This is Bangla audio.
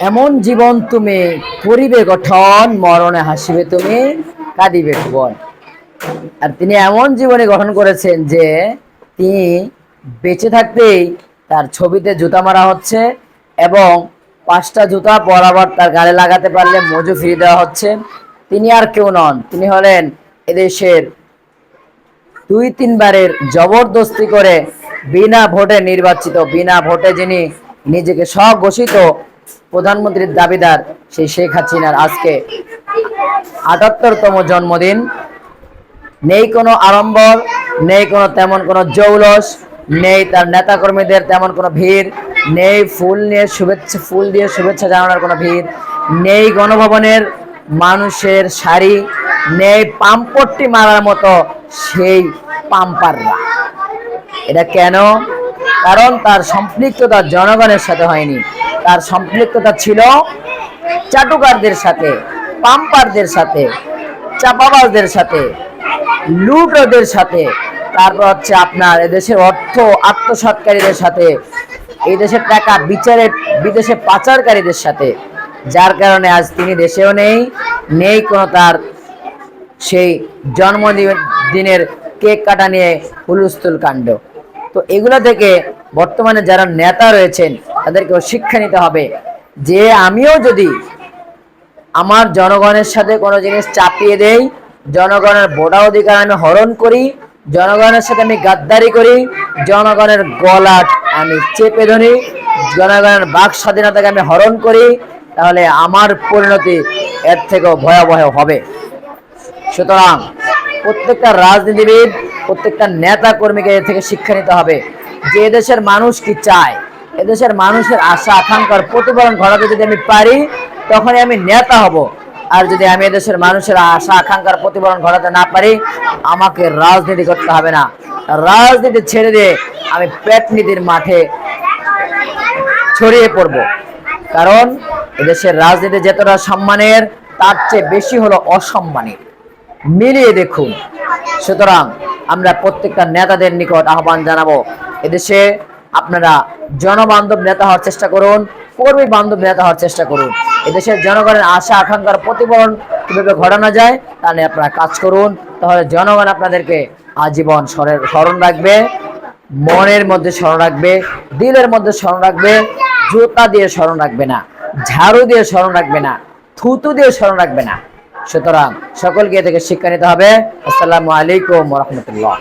এমন জীবন তুমি করিবে গঠন, মরণে হাসিবে তুমি, কাঁদিবে ভুবন আর তিনি এমন জীবনে গঠন করেছেন যে তিনি বেঁচে থাকতেই তার ছবিতে জুতা মারা হচ্ছে এবং পাঁচটা জুতা বরাবর তার গালে লাগাতে পারলে মজু ফিরিয়ে দেওয়া হচ্ছে। তিনি আর কেউ নন। তিনি হলেন এদেশের দুই তিনবারের জবরদস্তি করে বিনা ভোটে নির্বাচিত, বিনা ভোটে যিনি নিজেকে স্বঘোষিত প্রধানমন্ত্রীর দাবিদার সেই শেখ হাসিনার আজকে আটাত্তরতম জন্মদিন। নেই কোনো আড়ম্বর, নেই কোনো তেমন কোনো জৌলস, নেই তার নেতাকর্মীদের তেমন কোনো ভিড়, নেই ফুল নিয়ে শুভেচ্ছা, ফুল দিয়ে শুভেচ্ছা জানানোর কোনো ভিড়, নেই গণভবনের মানুষের শাড়ি, নেই পাম্পট্টি মারার মতো সেই পাম্পাররা। এটা কেন? কারণ তার সম্পৃক্ততা জনগণের সাথে হয়নি। তার সম্পৃক্ততা ছিল চাটুকারদের সাথে, পাম্পারদের সাথে, চাপাবাজদের সাথে লুটদের সাথে। তারপর হচ্ছে আপনার এদেশের অর্থ আত্মসৎকারীদের সাথে এই দেশের টাকা বিচারে বিদেশে পাচারকারীদের সাথে। যার কারণে আজ তিনি দেশেও নেই নেই কোনো তার সেই জন্মদিনের কেক কাটা নিয়ে হুলুস্থুল কাণ্ড। তো এগুলো থেকে বর্তমানে যারা নেতা রয়েছেন তাদেরকেও শিক্ষা নিতে হবে। যে আমিও যদি আমার জনগণের সাথে কোনো জিনিস চাপিয়ে দেই, জনগণের ভোটার অধিকার আমি হরণ করি, জনগণের সাথে আমি গাদ্দারি করি, জনগণের গলা আমি চেপে ধরি, জনগণের বাক স্বাধীনতাকে আমি হরণ করি, তাহলে আমার পরিণতি এর থেকেও ভয়াবহ হবে। সুতরাং প্রত্যেকটা রাজনীতিবিদ, প্রত্যেকটা নেতা কর্মীকে এর থেকে শিক্ষা নিতে হবে। যে দেশের মানুষ কি চায় এদেশের মানুষের আশা, আকাঙ্ক্ষার প্রতিফলন ঘটাতে যদি আমি পারি, তখনই আমি নেতা হব। আর যদি আমি এদেশের মানুষের আশা, আকাঙ্ক্ষার প্রতিফলন ঘটাতে না পারি, আমাকে রাজনীতি করতে হবে না। রাজনীতি ছেড়ে দিয়ে আমি পেট নীতির মাঠে ছড়িয়ে পড়ব। কারণ এদেশের রাজনীতি যতটা সম্মানের, তার চেয়ে বেশি হলো অসম্মানের। মিলিয়ে দেখুন। সুতরাং আমরা প্রত্যেকটা নেতাদের নিকট আহ্বান জানাব, এদেশে আপনারা জনবান্ধব নেতা হওয়ার চেষ্টা করুন কর্মী বান্ধব নেতা হওয়ার চেষ্টা করুন। এদেশের জনগণের আশা, আকাঙ্ক্ষার প্রতিফলন কীভাবে ঘটানো যায় তা নিয়ে আপনারা কাজ করুন। তাহলে জনগণ আপনাদেরকে আজীবন স্মরণ রাখবে, মনের মধ্যে স্মরণ রাখবে, দিলের মধ্যে স্মরণ রাখবে, জুতা দিয়ে স্মরণ রাখবে না, ঝাড়ু দিয়ে স্মরণ রাখবে না, থুতু দিয়ে স্মরণ রাখবে না। সুতরাং সকলকে থেকে শিক্ষা নিতে হবে। আসসালামু আলাইকুম রহমতুল্লাহ।